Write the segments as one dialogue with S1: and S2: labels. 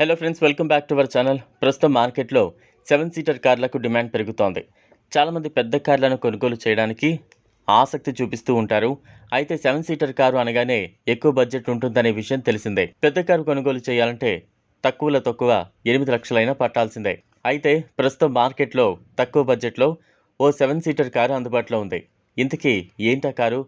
S1: Hello friends welcome back to our channel ప్రస్తుతం మార్కెట్లో seven seater కార్లకు demand పెరుగుతోంది. చాలామంది పెద్ద కార్లను కొనుగోలు చేయడానికి ఆసక్తి చూపిస్తూ ఉంటారు. అయితే సెవెన్ సీటర్ కారు అనగానే ఎక్కువ బడ్జెట్ ఉంటుందనే విషయం తెలిసిందే. పెద్ద కారు కొనుగోలు చేయాలంటే తక్కువలో తక్కువ ఎనిమిది లక్షలైనా పట్టాల్సిందే. అయితే ప్రస్తుతం మార్కెట్లో తక్కువ బడ్జెట్లో ఓ సెవెన్ సీటర్ కారు అందుబాటులో ఉంది. ఇంతకీ ఏంటా కారు?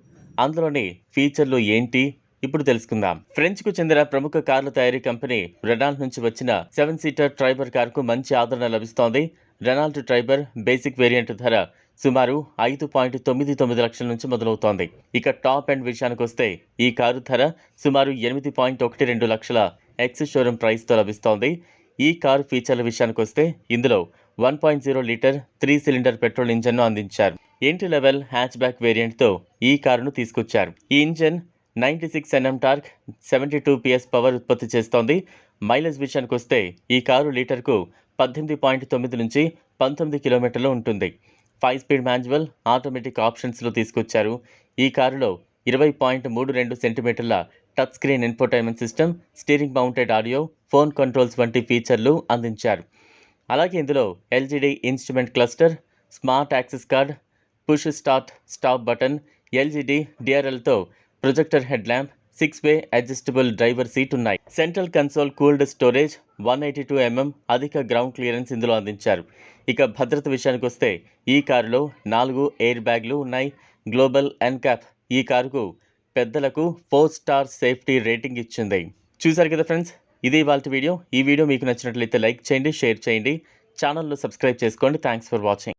S1: అందులోని ఫీచర్లు ఏంటి? ఇప్పుడు తెలుసుకుందాం. ఫ్రెంచ్కు చెందిన ప్రముఖ కార్ల తయారీ కంపెనీ రెనాల్ట్ నుంచి వచ్చిన సెవెన్ సీటర్ ట్రైబర్ కారుకు మంచి ఆదరణ లభిస్తోంది. రెనాల్ట్ ట్రైబర్ బేసిక్ వేరియంట్ ధర సుమారు ఐదు పాయింట్ తొమ్మిది తొమ్మిది లక్షల నుంచి మొదలవుతోంది. ఇక టాప్ ఎండ్ విషయానికి వస్తే ఈ కారు ధర సుమారు ఎనిమిది పాయింట్ ఒకటి రెండు లక్షల ఎక్స్ షోరూమ్ ప్రైస్తో లభిస్తోంది. ఈ కారు ఫీచర్ల విషయానికి వస్తే ఇందులో one point zero liter three cylinder petrol ఇంజన్ను అందించారు. ఎంట్రీ లెవెల్ హ్యాచ్ బ్యాక్ వేరియంట్తో ఈ కారును తీసుకొచ్చారు. ఈ engine ninety six NM torque seventy two PS power ఉత్పత్తి చేస్తోంది. మైలేజ్ విషయానికి వస్తే ఈ కారు లీటర్కు పద్దెనిమిది పాయింట్ తొమ్మిది నుంచి పంతొమ్మిది కిలోమీటర్లు ఉంటుంది. ఫైవ్ స్పీడ్ మాన్యువల్ ఆటోమేటిక్ ఆప్షన్స్లో తీసుకొచ్చారు. ఈ కారులో ఇరవై పాయింట్ మూడు రెండు సెంటీమీటర్ల touch screen infotainment system steering mounted audio phone controls వంటి ఫీచర్లు అందించారు. అలాగే ఇందులో LED instrument cluster smart access card push start stop button LED డిఆర్ఎల్తో projector headlamp six way adjustable driver seat ఉన్నాయి central console cooled storage one eighty two mm అధిక ground clearance ఇందులో అందించారు. ఇక భద్రత విషయానికి వస్తే ఈ కారులో నాలుగు ఎయిర్ బ్యాగ్లు ఉన్నాయి. గ్లోబల్ ఎన్క్యాప్ ఈ కారుకు పెద్దలకు ఫోర్ స్టార్ సేఫ్టీ రేటింగ్ ఇచ్చింది. చూసారు కదా ఫ్రెండ్స్? ఇది వాళ్ళ వీడియో. ఈ వీడియో మీకు నచ్చినట్లయితే లైక్ చేయండి షేర్ చేయండి. ఛానల్లో సబ్స్క్రైబ్ చేసుకోండి. Thanks for watching.